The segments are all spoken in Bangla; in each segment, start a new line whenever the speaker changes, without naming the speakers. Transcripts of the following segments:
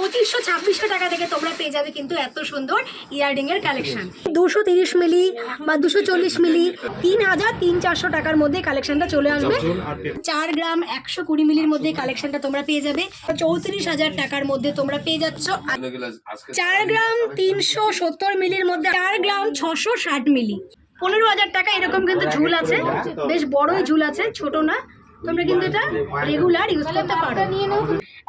পঁচিশশো ছাব্বিশশো টাকা থেকে তোমরা পেয়ে যাবে কিন্তু এত সুন্দর ইয়াররিং এর কালেকশন। দুশো তিরিশ মিলি বা দুশো চল্লিশ মিলি তিন হাজার তিন চারশো টাকার মধ্যে কালেকশনটা চলে আসবে। চার গ্রাম একশো কুড়ি মিলির মধ্যে কালেকশনটা তোমরা পেয়ে যাবে। চৌত্রিশ হাজার টাকার মধ্যে তোমরা পেয়ে যাচ্ছ। চার গ্রাম তিনশো সত্তর মিলির মধ্যে চার গ্রাম ছশো ষাট মিলি। পনেরো হাজার টাকা এরকম কিন্তু ঝুল আছে। বেশ বড়ই ঝুল আছে ছোট না। তোমরা কিন্তু এটা রেগুলার ইউজ করতে পারো।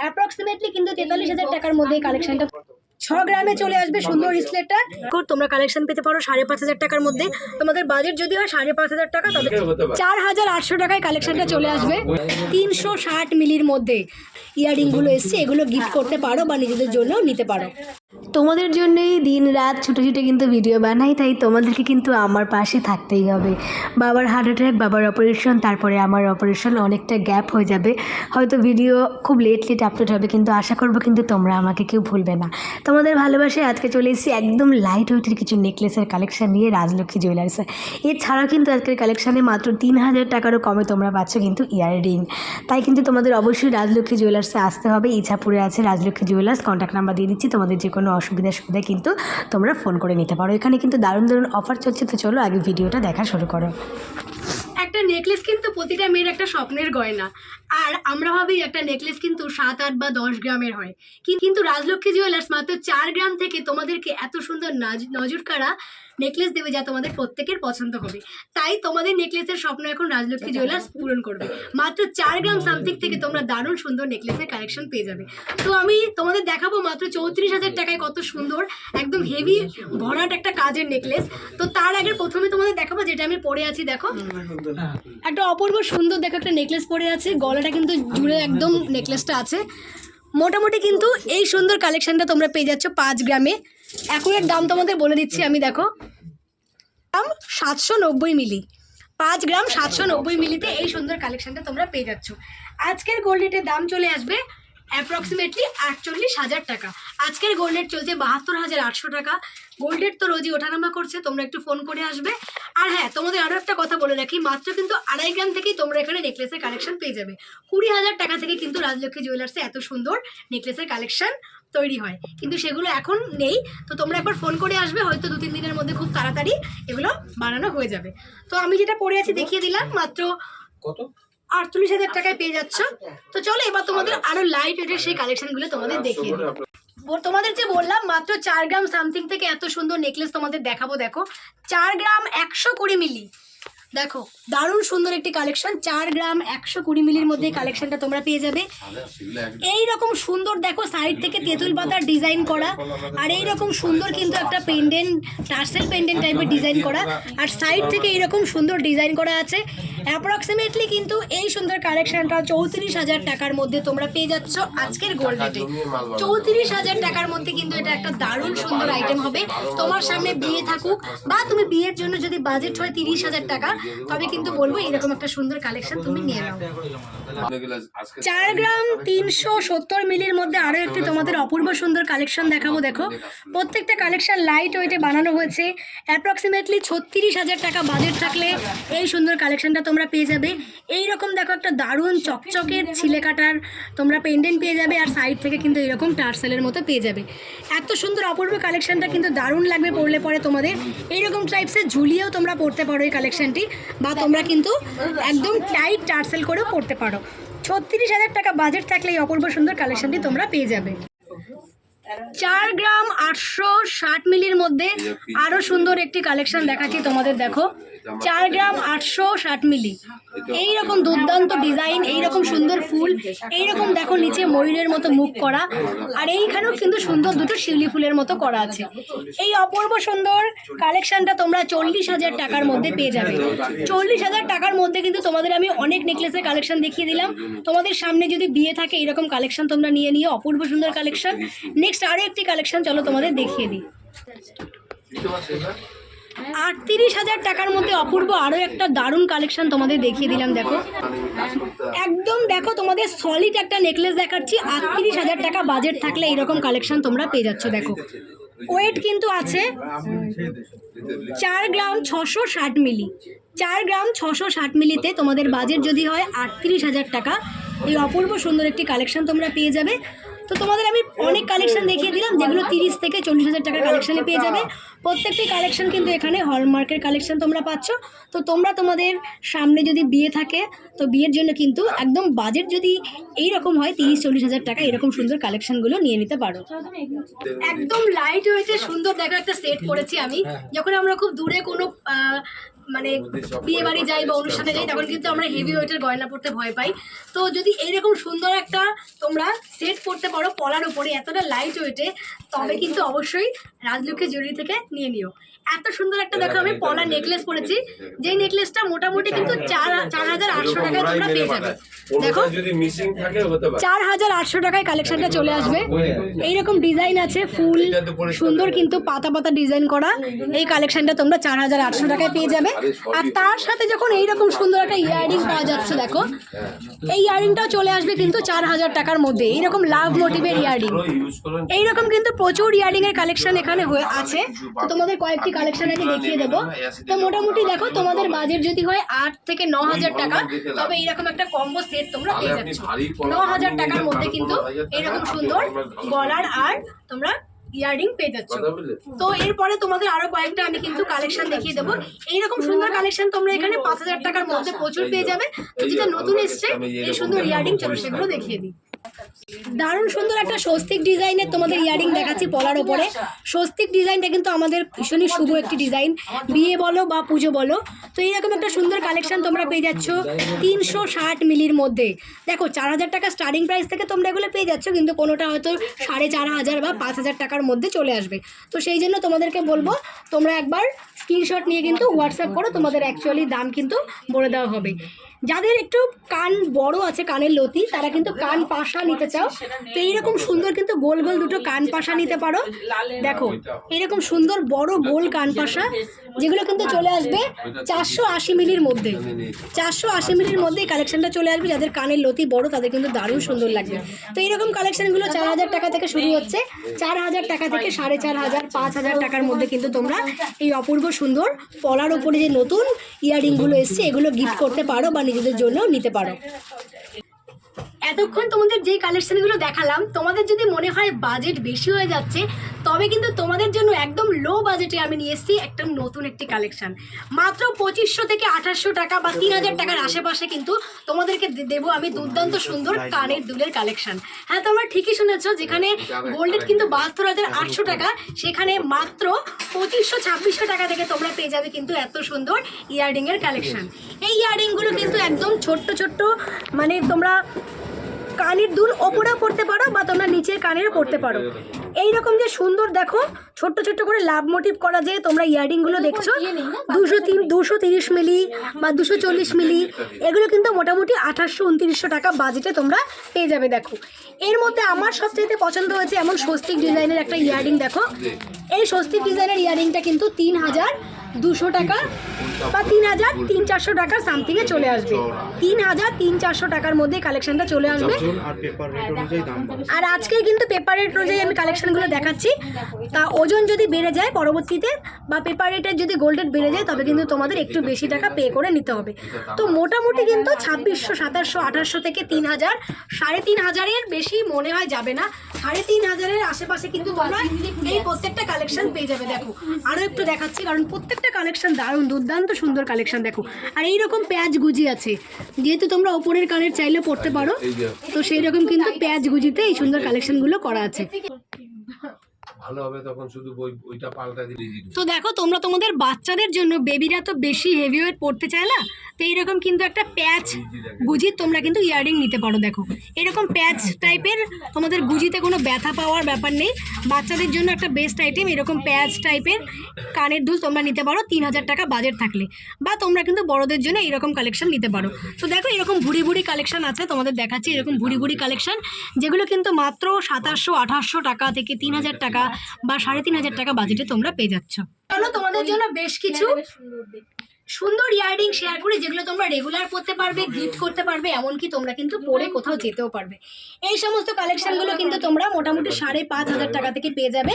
অ্যাপ্রক্সিমেটলি কিন্তু তেতাল্লিশ হাজার টাকার মধ্যে কালেকশনটা ছ গ্রামে চলে আসবে সুন্দর রিসলেটটা তোমরা কালেকশন পেতে পারো সাড়ে পাঁচ হাজার টাকার মধ্যে। তোমাদের বাজেট যদি হয় সাড়ে পাঁচ হাজার টাকা তবে চার হাজার আটশো টাকায় কালেকশনটা চলে আসবে। তিনশো ষাট মিলির মধ্যে ইয়াররিংগুলো এসছে এগুলো গিফট করতে পারো বা নিজেদের জন্য নিতে পারো।
তোমাদের জন্যই দিন রাত ছুটে ছুটে কিন্তু ভিডিও বানাই, তাই তোমাদেরকে কিন্তু আমার পাশে থাকতেই হবে। বাবার হার্ট অ্যাটাক বাবার অপারেশন তারপরে আমার অপারেশন অনেকটা গ্যাপ হয়ে যাবে। হয়তো ভিডিও খুব লেট লেট আপলোড হবে, কিন্তু আশা করব কিন্তু তোমরা আমাকে কেউ ভুলবে না। তোমাদের ভালোবাসায় আজকে চলে এসেছি একদম লাইট ওয়েটের কিছু নেকলেসের কালেকশান নিয়ে রাজলক্ষ্মী জুয়েলার্সে এছাড়াও কিন্তু আজকের কালেকশানে মাত্র তিন হাজার টাকারও কমে তোমরা পাচ্ছ কিন্তু ইয়াররিং তাই কিন্তু তোমাদের অবশ্যই রাজলক্ষ্মী জুয়েলার্সে আসতে হবে। ইছাপুরে আছে রাজলক্ষ্মী জুয়েলার্স কন্ট্যাক্ট নাম্বার দিয়ে দিচ্ছি, তোমাদের যে কোনো অসুবিধা সুবিধা কিন্তু তোমরা ফোন করে নিতে পারো। এখানে কিন্তু দারুণ দারুণ অফার চলছে। তো চলো আগে ভিডিওটা দেখা শুরু করো।
একটা নেকলেস কিন্তু প্রতিটা মেয়ের একটা স্বপ্নের গয়না। আর আমরা ভাবি একটা নেকলেস কিন্তু সাত, আট বা দশ গ্রামের হয়। কিন্তু রাজলক্ষ্মী জুয়েলার্স মাত্র চার গ্রাম থেকে তোমাদেরকে এত সুন্দর নাজ- নজর কাড়া নেকলেস দেবে যা তোমাদের প্রত্যেকের পছন্দ হবে। তাই তোমাদের নেকলেসের স্বপ্ন এখন রাজলক্ষ্মী জুয়েলার্স পূরণ করবে। মাত্র চার গ্রাম সামথিং থেকে তোমরা দারুণ সুন্দর নেকলেসের কালেকশন পেয়ে যাবে। তো আমি তোমাদের দেখাবো মাত্র চৌত্রিশ হাজার টাকায় কত সুন্দর একদম হেভি ভরাট একটা কাজের নেকলেস তো তার আগে প্রথমে তোমাদের দেখাবো যেটা আমি পরে আছি দেখো। একটা অপূর্ব সুন্দর দেখো একটা নেকলেস পরে আছে গলাটা কিন্তু জুড়ে একদম নেকলেসটা আছে। মোটামুটি কিন্তু এই সুন্দর কালেকশনটা তোমরা পেয়ে যাচ্ছ পাঁচ গ্রামে। অ্যাকুরেট দাম তোমাদের বলে দিচ্ছি আমি দেখো। দাম সাতশো নব্বই মিলি। পাঁচ গ্রাম সাতশো নব্বই মিলিতে এই সুন্দর কালেকশনটা তোমরা পেয়ে যাচ্ছ। আজকের গোল্ড রেটের দাম চলে আসবে অ্যাপ্রক্সিমেটলি আটচল্লিশ হাজার টাকা। আজকের গোল্ড রেট চলছে বাহাত্তর হাজার আটশো টাকা। গোল্ড রেট তো রোজই ওঠানামা করছে, তোমরা একটু ফোন করে আসবে। আর হ্যাঁ তোমাদের আরও একটা কথা বলে রাখি, মাত্র কিন্তু আড়াই গ্রাম থেকেই তোমরা এখানে নেকলেসের কালেকশন পেয়ে যাবে। কুড়ি হাজার টাকা থেকে কিন্তু রাজলক্ষ্মী জুয়েলার্সে এত সুন্দর নেকলেসের কালেকশন তৈরি হয়। কিন্তু সেগুলো এখন নেই। তো তোমরা একবার ফোন করে আসবে হয়তো দু তিন দিনের মধ্যে খুব তাড়াতাড়ি এগুলো বানানো হয়ে যাবে। তো আমি যেটা পরে আছি দেখিয়ে দিলাম মাত্র কত? আটচল্লিশ হাজার টাকায় পেয়ে যাচ্ছ। তো চলো এবার তোমাদের আরও লাইট ওয়েটের সেই কালেকশনগুলো তোমাদের দেখিয়ে দিই। তোমাদের যে বললাম মাত্র চার গ্রাম সামথিং থেকে এত সুন্দর নেকলেস তোমাদের দেখাবো দেখো। চার গ্রাম একশো কুড়ি মিলি দেখো, দারুণ সুন্দর একটি কালেকশন চার গ্রাম একশো কুড়ি মিলির মধ্যে কালেকশনটা তোমরা পেয়ে যাবে। এই রকম সুন্দর দেখো সাইড থেকে তেঁতুল পাতার ডিজাইন করা, আর এই রকম সুন্দর কিন্তু একটা পেন্ডেন্ট টার্সেল পেন্ডেন্ট টাইপের ডিজাইন করা, আর সাইড থেকে এইরকম সুন্দর ডিজাইন করা আছে। অ্যাপ্রক্সিমেটলি কিন্তু এই সুন্দর কালেকশনটা চৌত্রিশ হাজার টাকার মধ্যে তোমরা পেয়ে যাচ্ছ আজকের গোল্ড রেটে চৌত্রিশ হাজার টাকার মধ্যে কিন্তু এটা একটা দারুণ সুন্দর আইটেম হবে। তোমার সামনে বিয়ে থাকুক, বা তুমি বিয়ের জন্য যদি বাজেট হয় তিরিশ হাজার টাকা তবে কিন্তু বলব এরকম একটা সুন্দর কালেকশন তুমি নিয়ে নাও। চার গ্রাম তিনশো সত্তর মিলির মধ্যে আরও একটি তোমাদের অপূর্ব সুন্দর কালেকশন দেখাবো দেখো। প্রত্যেকটা কালেকশন লাইট ওয়েটে বানানো হয়েছে। অ্যাপ্রক্সিমেটলি ছত্রিশ হাজার টাকা বাজেট থাকলে এই সুন্দর কালেকশনটা তোমরা পেয়ে যাবে। এই রকম দেখো একটা দারুণ চকচকের ছিলে কাটার তোমরা পেন্ডেন্ট পেয়ে যাবে আর সাইড থেকে কিন্তু এরকম টার্সেলের মতো পেয়ে যাবে। এত সুন্দর অপূর্ব কালেকশনটা কিন্তু দারুণ লাগবে পড়লে পরে তোমাদের। এইরকম টাইপসের ঝুলিয়েও তোমরা পড়তে পারো এই কালেকশনটি বা তোমরা কিন্তু একদম টাইট টার্সেল করেও পড়তে পারো। ছত্রিশ হাজার টাকা বাজেট থাকলে এই অপূর্ব সুন্দর কালেকশনটি তোমরা পেয়ে যাবে। চার গ্রাম আটশো ষাট মিলির মধ্যে আরও সুন্দর একটি কালেকশন দেখাচ্ছি তোমাদের, দেখো। চার গ্রাম আটশো ষাট মিলি। এই রকম দুর্দান্ত ডিজাইন এই রকম সুন্দর ফুল এই রকম দেখো নিচে ময়ূরের মতো মুখ করা আর এইখানেও কিন্তু সুন্দর দুটো শিউলি ফুলের মতো করা আছে। এই অপূর্ব সুন্দর কালেকশনটা তোমরা চল্লিশ হাজার টাকার মধ্যে পেয়ে যাবে। চল্লিশ হাজার টাকার মধ্যে কিন্তু তোমাদের আমি অনেক নেকলেসের কালেকশন দেখিয়ে দিলাম। তোমাদের সামনে যদি বিয়ে থাকে এরকম কালেকশন তোমরা নিয়ে নিয়ে অপূর্ব সুন্দর কালেকশন। নেক্সট আরও একটি কালেকশন চলো তোমাদের দেখিয়ে দিই। আটত্রিশ হাজার টাকার মধ্যে অপূর্ব আরও একটা দারুণ কালেকশন তোমাদের দেখিয়ে দিলাম, দেখো। একদম দেখো, তোমাদের সলিড একটা নেকলেস দেখাচ্ছি, আটত্রিশ হাজার টাকা বাজেট থাকলে এইরকম কালেকশন তোমরা পেয়ে যাচ্ছ, দেখো। ওয়েট কিন্তু আছে চার গ্রাম ছশো ষাট মিলি। চার গ্রাম ছশো ষাট মিলিতে তোমাদের বাজেট যদি হয় আটত্রিশ হাজার টাকা, এই অপূর্ব সুন্দর একটি কালেকশন তোমরা পেয়ে যাবে। তো তোমাদের আমি অনেক কালেকশন দেখিয়ে দিলাম যেগুলো তিরিশ থেকে চল্লিশ হাজার টাকার কালেকশনে পেয়ে যাবে। প্রত্যেকটি কালেকশন কিন্তু এখানে হলমার্কের কালেকশন তোমরা পাচ্ছ। তো তোমরা তোমাদের সামনে যদি বিয়ে থাকে তো বিয়ের জন্য কিন্তু একদম বাজেট যদি এই রকম হয় তিরিশ চল্লিশ হাজার টাকা এরকম সুন্দর কালেকশনগুলো নিয়ে নিতে পারো। একদম লাইট হয়েছে সুন্দর দেখা একটা সেট করেছি আমি। যখন আমরা খুব দূরে কোনো মানে বিয়ে বাড়ি যাই বা অনুষ্ঠানে যাই তখন কিন্তু আমরা হেভি ওয়েটের গয়না পড়তে ভয় পাই। তো যদি এইরকম সুন্দর একটা তোমরা সেট করতে পারো পলার উপরে এতটা লাইট ওয়েটে তবে কিন্তু অবশ্যই রাজলক্ষ্মী জুয়েলারি থেকে নিয়ে নিও। এত সুন্দর একটা দেখো আমি পলা নেকলেস পরেছি যেই নেকলেসটা মোটামুটি কিন্তু চার চার হাজার আটশো টাকায় তোমরা পেয়ে যাবে। দেখো চার হাজার আটশো টাকায় কালেকশনটা চলে আসবে। এইরকম ডিজাইন আছে ফুল সুন্দর কিন্তু পাতা পাতা ডিজাইন করা। এই কালেকশনটা তোমরা চার হাজার আটশো টাকায় পেয়ে যাবে। আর তার সাথে যখন এইরকম সুন্দর একটা ইয়াররিং পাওয়া যাচ্ছে দেখো। এই ইয়াররিংটাও চলে আসবে কিন্তু চার হাজার টাকার মধ্যে। এইরকম লাভ মোটিভের ইয়াররিং এইরকম কিন্তু প্রচুর ইয়ারিং এর কালেকশন এখানে হয়ে আছে। তো তোমাদের কয়েকটি কালেকশন আমি দেখিয়ে দেবো। তো মোটামুটি দেখো তোমাদের বাজেট যদি হয় আট থেকে ন হাজার টাকা তবে এইরকম একটা কম্বো সেট তোমরা পেয়ে যাচ্ছ। ন হাজার টাকার মধ্যে কিন্তু এরকম সুন্দর গলার আর তোমরা ইয়াররিং পেয়ে যাচ্ছ। তো এরপরে তোমাদের আরও কয়েকটা আমি কিন্তু কালেকশন দেখিয়ে দেবো। এইরকম সুন্দর কালেকশন তোমরা এখানে পাঁচ হাজার টাকার মধ্যে প্রচুর পেয়ে যাবে। যেটা নতুন এসছে এই সুন্দর ইয়ারিং চলো সেগুলো দেখিয়ে দিই। দারুণ সুন্দর একটা স্বস্তিক ডিজাইনের তোমাদের ইয়ারিং দেখাচ্ছি পলার ওপরে। স্বস্তিক ডিজাইনটা কিন্তু আমাদের ভীষণই শুভ একটি ডিজাইন। বিয়ে বলো বা পুজো বলো, তো এইরকম একটা সুন্দর কালেকশন তোমরা পেয়ে যাচ্ছ তিনশো ষাট মিলির মধ্যে। দেখো চার হাজার টাকা স্টার্টিং প্রাইস থেকে তোমরা এগুলো পেয়ে যাচ্ছ, কিন্তু কোনোটা হয়তো সাড়ে চার হাজার বা পাঁচ হাজার টাকার মধ্যে চলে আসবে। তো সেই জন্য তোমাদেরকে বলব, তোমরা একবার স্ক্রিনশট নিয়ে কিন্তু হোয়াটসঅ্যাপ করো, তোমাদের অ্যাকচুয়ালি দাম কিন্তু বলে দেওয়া হবে। যাদের একটু কান বড় আছে, কানের লতি, তারা কিন্তু কান পাশা নিতে চাও। তো এইরকম সুন্দর কিন্তু গোল গোল দুটো কান পাশা নিতে পারো। দেখো এরকম সুন্দর বড় গোল কান পাশা, যেগুলো কিন্তু চলে আসবে চারশো আশি মিলির মধ্যে। চারশো আশি মিলির মধ্যে কালেকশনটা চলে আসবে। যাদের কানের লতি বড়, তাদের কিন্তু দারুণ সুন্দর লাগবে। তো এইরকম কালেকশনগুলো চার হাজার টাকা থেকে শুরু হচ্ছে। চার হাজার টাকা থেকে সাড়ে চার হাজার, পাঁচ হাজার টাকার মধ্যে কিন্তু তোমরা এই অপূর্ব সুন্দর পলার ওপরে যে নতুন ইয়াররিংগুলো এসছে, এগুলো গিফট করতে পারো বা নিজেদের জন্য নিতে পারো। এতক্ষণ তোমাদের যে কালেকশনগুলো দেখালাম, তোমাদের যদি মনে হয় বাজেট বেশি হয়ে যাচ্ছে, তবে কিন্তু তোমাদের জন্য একদম লো বাজেটে আমি নিয়ে এসেছি একটা নতুন একটি কালেকশন মাত্র পঁচিশশো থেকে আঠাশশো টাকা বা তিন হাজার টাকার আশেপাশে কিন্তু তোমাদেরকে দেবো আমি দুর্দান্ত সুন্দর কানের দুলের কালেকশন হ্যাঁ তোমরা ঠিকই শুনেছো, যেখানে গোল্ডের কিন্তু বাহাত্তর হাজার আটশো টাকা, সেখানে মাত্র পঁচিশশো ছাব্বিশশো টাকা থেকে তোমরা পেয়ে যাবে কিন্তু এত সুন্দর ইয়াররিংয়ের কালেকশন এই ইয়াররিংগুলো কিন্তু একদম ছোট্ট ছোট্ট মানে তোমরা কানের দুল ওপরেও পড়তে পারো বা তোমরা নিচের কানেরও পড়তে পারো। এই রকম যে সুন্দর দেখো, ছোট্ট ছোট্ট করে লাভ মোটিভ করা যে তোমরা ইয়ারিংগুলো দেখছ, দুশো তিন, দুশো তিরিশ মিলি বা দুশো চল্লিশ মিলি, এগুলো কিন্তু মোটামুটি আঠাশশো, উনতিরিশশো টাকা বাজেটে তোমরা পেয়ে যাবে, দেখো। এর মধ্যে আমার সবচেয়ে পছন্দ হয়েছে এমন স্বস্তিক ডিজাইনের একটা ইয়াররিং দেখো। এই স্বস্তিক ডিজাইনের ইয়াররিংটা কিন্তু তিন হাজার দুশো টাকা বা তিন হাজার তিন চারশো টাকা সামথিংয়ে চলে আসবে। তিন হাজার তিন চারশো টাকার মধ্যে কালেকশনটা চলে আসবে।
আর
আজকে কিন্তু পেপার রেট অনুযায়ী আমি কালেকশনগুলো দেখাচ্ছি। তা ওজন যদি বেড়ে যায় পরবর্তীতে বা পেপার রেটের যদি গোল্ড বেড়ে যায়, তবে কিন্তু তোমাদের একটু বেশি টাকা পে করে নিতে হবে। তো মোটামুটি কিন্তু ছাব্বিশশো, সাতাশশো, আঠাশশো থেকে তিন হাজার, সাড়ে তিন হাজারের বেশি মনে হয় যাবে না। সাড়ে তিন হাজারের আশেপাশে কিন্তু তোমরা এই প্রত্যেকটা কালেকশন পেয়ে যাবে দেখো। আরও একটু দেখাচ্ছি কারণ প্রত্যেকটা কালেকশন দারুণ দুর্দান্ত সুন্দর কালেকশন দেখো। আর এই রকম প্যাঁচ গুজি আছে। যেহেতু তোমরা ওপরের কানের চাইলে পড়তে পারো তো সেই রকম কিন্তু প্যাঁচ গুজিতে এই সুন্দর কালেকশনগুলো করা আছে।
ভালো হবে তখন শুধু বই ওইটা পাল্টা দিলে
তো দেখো তোমরা তোমাদের বাচ্চাদের জন্য বেবিরা তো বেশি হেভি ওয়েট পড়তে চায় না? তো এইরকম কিন্তু একটা প্যাচ গুজির তোমরা কিন্তু ইয়াররিং নিতে পারো দেখো। এরকম প্যাচ টাইপের তোমাদের গুজিতে কোনো ব্যথা পাওয়ার ব্যাপার নেই। বাচ্চাদের জন্য একটা বেস্ট আইটেম এরকম প্যাচ টাইপের কানের দুল তোমরা নিতে পারো তিন হাজার টাকা বাজেট থাকলে। বা তোমরা কিন্তু বড়দের জন্য এরকম কালেকশন নিতে পারো। তো দেখো এরকম ভুড়ি ভুড়ি কালেকশন আছে তোমাদের দেখাচ্ছি। এরকম ভুড়ি ভুড়ি কালেকশন যেগুলো কিন্তু মাত্র সাতাশশো আঠাশশো টাকা থেকে তিন হাজার টাকা বা সাড়ে তিন হাজার টাকা বাজেটে তোমরা পেয়ে যাচ্ছ। চলো, তোমাদের জন্য বেশ কিছু সুন্দর ইয়াররিং শেয়ার করি, যেগুলো তোমরা রেগুলার পরতে পারবে গিফট করতে পারবে, এমনকি তোমরা কিন্তু পরে কোথাও যেতেও পারবে। এই সমস্ত কালেকশনগুলো কিন্তু তোমরা মোটামুটি সাড়ে পাঁচ হাজার টাকা থেকে পেয়ে যাবে।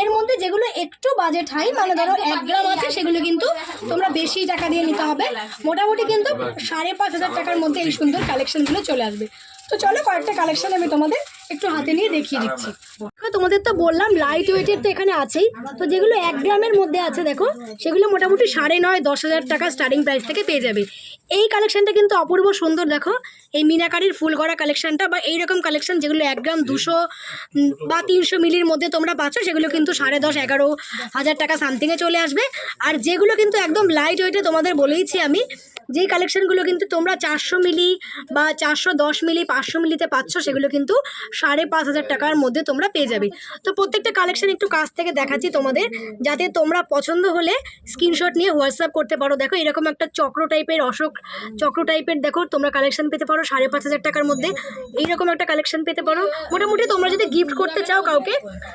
এর মধ্যে যেগুলো একটু বাজেট হাই মানে ধরো এক গ্রাম আছে, সেগুলো কিন্তু তোমরা বেশি টাকা দিয়ে নিতে হবে। মোটামুটি কিন্তু সাড়ে পাঁচ হাজার টাকার মধ্যে এই সুন্দর কালেকশনগুলো চলে আসবে। তো চলো, কয়েকটা কালেকশন আমি তোমাদের একটু হাতে নিয়ে দেখিয়ে দিচ্ছি। তোমাদের তো বললাম লাইট ওয়েটের তো এখানে আছেই। তো যেগুলো এক গ্রামের মধ্যে আছে দেখো সেগুলো মোটামুটি সাড়ে নয় দশ হাজার টাকা স্টার্টিং প্রাইস থেকে পেয়ে যাবে। এই কালেকশনটা কিন্তু অপূর্ব সুন্দর দেখো এই মিনাকারির ফুল করা কালেকশনটা বা এইরকম কালেকশন যেগুলো এক গ্রাম দুশো বা তিনশো মিলির মধ্যে তোমরা পাচ্ছ সেগুলো কিন্তু সাড়ে দশ এগারো হাজার টাকা সামথিংয়ে চলে আসবে। আর যেগুলো কিন্তু একদম লাইট ওয়েটে তোমাদের বলেইছি আমি যেই কালেকশনগুলো কিন্তু তোমরা চারশো মিলি বা চারশো দশ মিলি পাঁচশো মিলিতে পাচ্ছ সেগুলো কিন্তু সাড়ে পাঁচ হাজার টাকার মধ্যে তোমরা পেয়ে যাবে। তো প্রত্যেকটা কালেকশন একটু কাছ থেকে দেখাচ্ছি তোমাদের, যাতে তোমরা পছন্দ হলে স্ক্রিনশট নিয়ে হোয়াটসঅ্যাপ করতে পারো। দেখো, এরকম একটা চক্র টাইপের অশোক, চক্র টাইপের দেখো, তোমরা কালেকশন পেতে পারো সাড়ে পাঁচ হাজার টাকার মধ্যে। এইরকম একটা কালেকশন পেতে পারো। মোটামুটি তোমরা যদি গিফট করতে চাও কাউকে,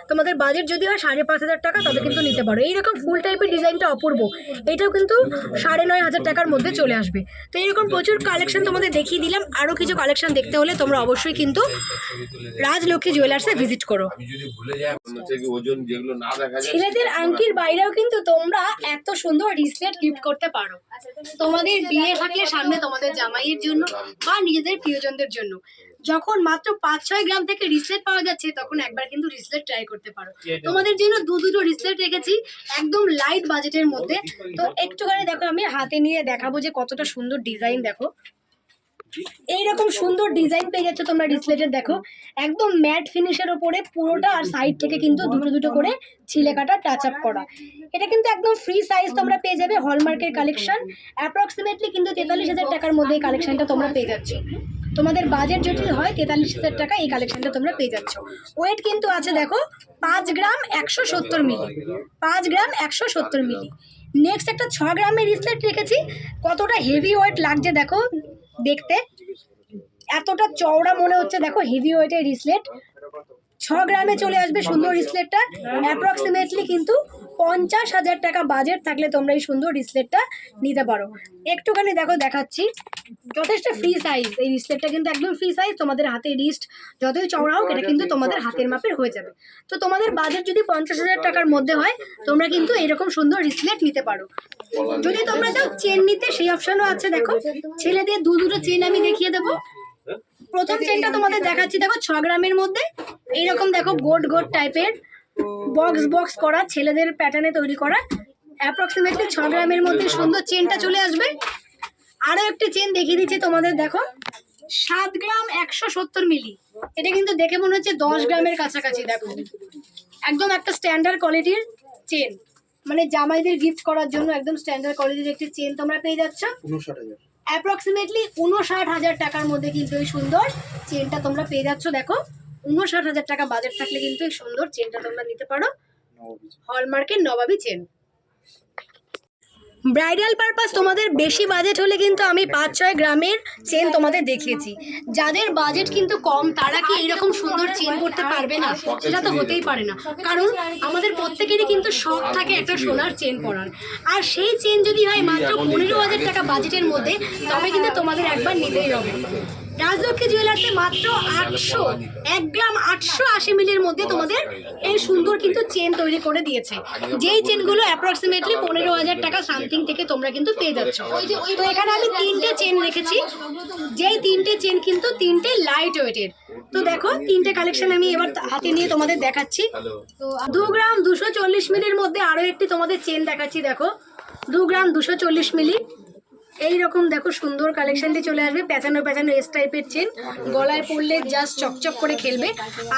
তোমাদের বাজেট যদি হয় সাড়ে পাঁচ হাজার টাকা তবে কিন্তু নিতে পারো। এইরকম ফুল টাইপের ডিজাইনটা অপূর্ব। এটাও কিন্তু সাড়ে নয় হাজার টাকার মধ্যে চলে আসবে। তো এরকম প্রচুর কালেকশন তোমাদের দেখিয়ে দিলাম। আরও কিছু কালেকশন দেখতে হলে তোমরা অবশ্যই কিন্তু রাজলক্ষ্মী জুয়েলার্সে ভিজিট করো। ছেলেদের আংটির বাইরেও কিন্তু তোমরা এত সুন্দর রিসলেট গিফট করতে পারো। তোমাদের বিয়ে থাকলে সামনে তোমাদের জামাইয়ের জন্য বা নিজেদের প্রিয়জনদের জন্য। যখন মাত্র পাঁচ ছয় গ্রাম থেকে রিসলেট পাওয়া যাচ্ছে তখন একবার কিন্তু রিসলেট ট্রাই করতে পারো। তোমাদের জন্য দু দুটো রিসলেট রেখেছি একদম লাইট বাজেটের মধ্যে। তো একটুখানি দেখো আমি হাতে নিয়ে দেখাবো যে কতটা সুন্দর ডিজাইন দেখো। এইরকম সুন্দর ডিজাইন পেয়ে যাচ্ছ তোমরা রিসলেটের দেখো। একদম ম্যাট ফিনিশের ওপরে পুরোটা আর সাইড থেকে কিন্তু দুটো দুটো করে ছিলে কাটা টাচ আপ করা। এটা কিন্তু একদম ফ্রি সাইজ তোমরা পেয়ে যাবে হলমার্কের কালেকশন অ্যাপ্রক্সিমেটলি কিন্তু তেতাল্লিশ হাজার টাকার মধ্যে এই কালেকশনটা তোমরা পেয়ে যাচ্ছ। তোমাদের বাজেট যদি হয়, তেতাল্লিশ হাজার টাকা এই কালেকশনটা তোমরা পেয়ে যাচ্ছ। ওয়েট কিন্তু আছে, দেখো, পাঁচ গ্রাম একশো সত্তর মিলি। পাঁচ গ্রাম একশো সত্তর মিলি। নেক্সট একটা ছ গ্রামের রিসলেট রেখেছি। কতটা হেভি ওয়েট লাগছে, দেখো। দেখতে। এতটা চওড়া মনে হচ্ছে, দেখো হেভি ওয়েটের রিসলেট ছ গ্রামে চলে আসবে সুন্দর রিসলেটটা অ্যাপ্রক্সিমেটলি কিন্তু পঞ্চাশ হাজার টাকা বাজেট থাকলে তোমরা এই সুন্দর রিসলেটটা নিতে পারো। একটুখানি দেখো, দেখাচ্ছি। যথেষ্ট ফ্রি সাইজ এই রিসলেটটা কিন্তু একদম ফ্রি সাইজ তোমাদের হাতে রিস্ট যতই চওড়া হোক, এটা কিন্তু তোমাদের হাতের মাপের হয়ে যাবে। তো তোমাদের বাজেট যদি পঞ্চাশ হাজার টাকার মধ্যে হয়, তোমরা কিন্তু এরকম সুন্দর রিসলেট নিতে পারো। যদি তোমরা চাও চেন নিতে, সেই অপশনও আছে, দেখো। ছেলেদের দু দুটো চেন আমি দেখিয়ে দেবো। প্রথম চেনটা তোমাদের দেখাচ্ছি, দেখো, ছ গ্রামের মধ্যে। এইরকম, দেখো গোট গোট টাইপের বক্স বক্স করা, ছেলেদের প্যাটার্নে তৈরি করা। অ্যাপ্রক্সিমেটলি ছ গ্রামের মধ্যে সুন্দর চেনটা চলে আসবে। আরও একটি চেন দেখিয়ে দিচ্ছি তোমাদের দেখো। সাত গ্রাম একশো সত্তর মিলি এটা কিন্তু দেখে মনে হচ্ছে দশ গ্রামের কাছাকাছি দেখো। একদম একটা স্ট্যান্ডার্ড কোয়ালিটির চেন মানে জামাইদের গিফট করার জন্য একদম স্ট্যান্ডার্ড কোয়ালিটির একটি চেন তোমরা পেয়ে যাচ্ছ। অ্যাপ্রক্সিমেটলি উনষাট হাজার টাকার মধ্যে কিন্তু এই সুন্দর চেনটা তোমরা পেয়ে যাচ্ছ দেখো। উনষাট হাজার টাকা বাজেট থাকলে কিন্তু এই সুন্দর চেনটা তোমরা নিতে পারো। হলমার্কের নবাবী চেন ব্রাইডাল পারপাস তোমাদের বেশি বাজেট হলে কিন্তু আমি পাঁচ ছয় গ্রামের চেন তোমাদের দেখিয়েছি। যাদের বাজেট কিন্তু কম, তারা কি এইরকম সুন্দর চেন করতে পারবে না? সেটা তো হতেই পারে না। কারণ আমাদের প্রত্যেকেরই কিন্তু শখ থাকে একটা সোনার চেন পরার। আর সেই চেন যদি হয় মাত্র পনেরো হাজার টাকা বাজেটের মধ্যে, তবে কিন্তু তোমাদের একবার নিতেই হবে। রাজলক্ষ্মী জুয়েলার্সে মাত্র আটশো, এক গ্রাম আটশো আশি মিলির মধ্যে তোমাদের এই সুন্দর কিন্তু চেন তৈরি করে দিয়েছে। যেই চেনগুলো অ্যাপ্রক্সিমেটলি পনেরো হাজার টাকা সামথিং থেকে তোমরা কিন্তু পেয়ে যাচ্ছ। তো এখানে আমি তিনটে চেন রেখেছি। যেই তিনটে চেন কিন্তু তিনটে লাইট ওয়েটের তো দেখো, তিনটে কালেকশন আমি এবার হাতে নিয়ে তোমাদের দেখাচ্ছি। তো দু গ্রাম দুশো চল্লিশ মিলির মধ্যে আরও একটি তোমাদের চেন দেখাচ্ছি, দেখো। দু গ্রাম দুশো চল্লিশ মিলি। এই রকম দেখো সুন্দর কালেকশনটি চলে আসবে পেঁচানো পেঁচানো এস টাইপের চেন গলায় পড়লে জাস্ট চকচক করে খেলবে।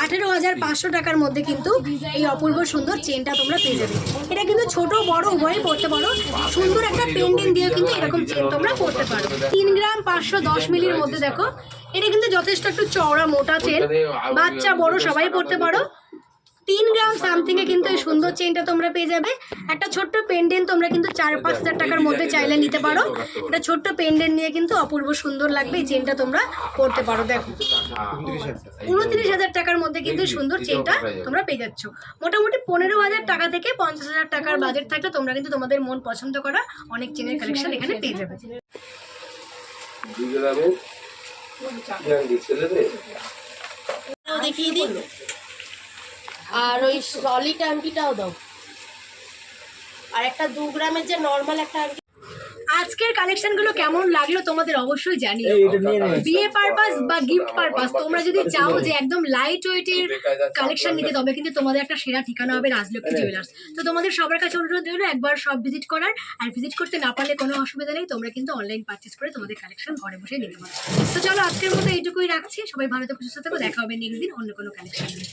আঠেরো হাজার পাঁচশো টাকার মধ্যে কিন্তু এই অপূর্ব সুন্দর চেনটা তোমরা পেয়ে যাবে। এটা কিন্তু ছোট, বড়, উভয়ই পড়তে পারো। সুন্দর একটা পেন্ডিং দিয়েও কিন্তু এরকম চেন তোমরা পড়তে পারো। তিন গ্রাম পাঁচশো দশ মিলির মধ্যে দেখো, এটা কিন্তু যথেষ্ট একটু চওড়া, মোটা চেন বাচ্চা, বড় সবাই পড়তে পারো। তিন গ্রাম সামথিং এ কিন্তু এই সুন্দর চেনটা তোমরা পেয়ে যাবে। একটা ছোট্ট পেন্ডেন্ট তোমরা কিন্তু চার পাঁচ হাজার টাকার মধ্যে চাইলে নিতে পারো। একটা ছোট্ট পেন্ডেন্ট নিয়ে কিন্তু অপূর্ব সুন্দর লাগবে এই চেনটা তোমরা পড়তে পারো দেখো। উনত্রিশ হাজার টাকার মধ্যে কিন্তু সুন্দর চেনটা তোমরা পেয়ে যাচ্ছ। মোটামুটি পনেরো হাজার টাকা থেকে পঞ্চাশ হাজার টাকার বাজেট থাকলে তোমরা কিন্তু তোমাদের মন পছন্দ করা অনেক চেনের কালেকশন এখানে পেয়ে যাবে।
দুই
দেখিয়ে দিন আর ওই সলিড আংটিটাও দাও। আর একটা দু গ্রামের যে নর্মাল একটা আংটি।
আজকের কালেকশনগুলো কেমন লাগল তোমাদের অবশ্যই জানিও। বিয়ে পারপাস বা গিফট পারপাস তোমরা যদি চাও যে একদম লাইট ওয়েটের কালেকশন নিতে তবে কিন্তু তোমাদের একটা সেরা ঠিকানা হবে রাজলক্ষ্মী জুয়েলার্স তো তোমাদের সবার কাছে অনুরোধ রইল একবার সব ভিজিট করার। আর ভিজিট করতে না পারলে কোনো অসুবিধা নেই তোমরা কিন্তু অনলাইন পারচেস করে তোমাদের কালেকশন ঘরে বসে নিতে পারো। তো চলো আজকের মতো এইটুকুই রাখছি। সবাই ভালো থেকো সুস্থ থেকো দেখা হবে নেক্সট দিন অন্য কোনো কালেকশন নিয়ে।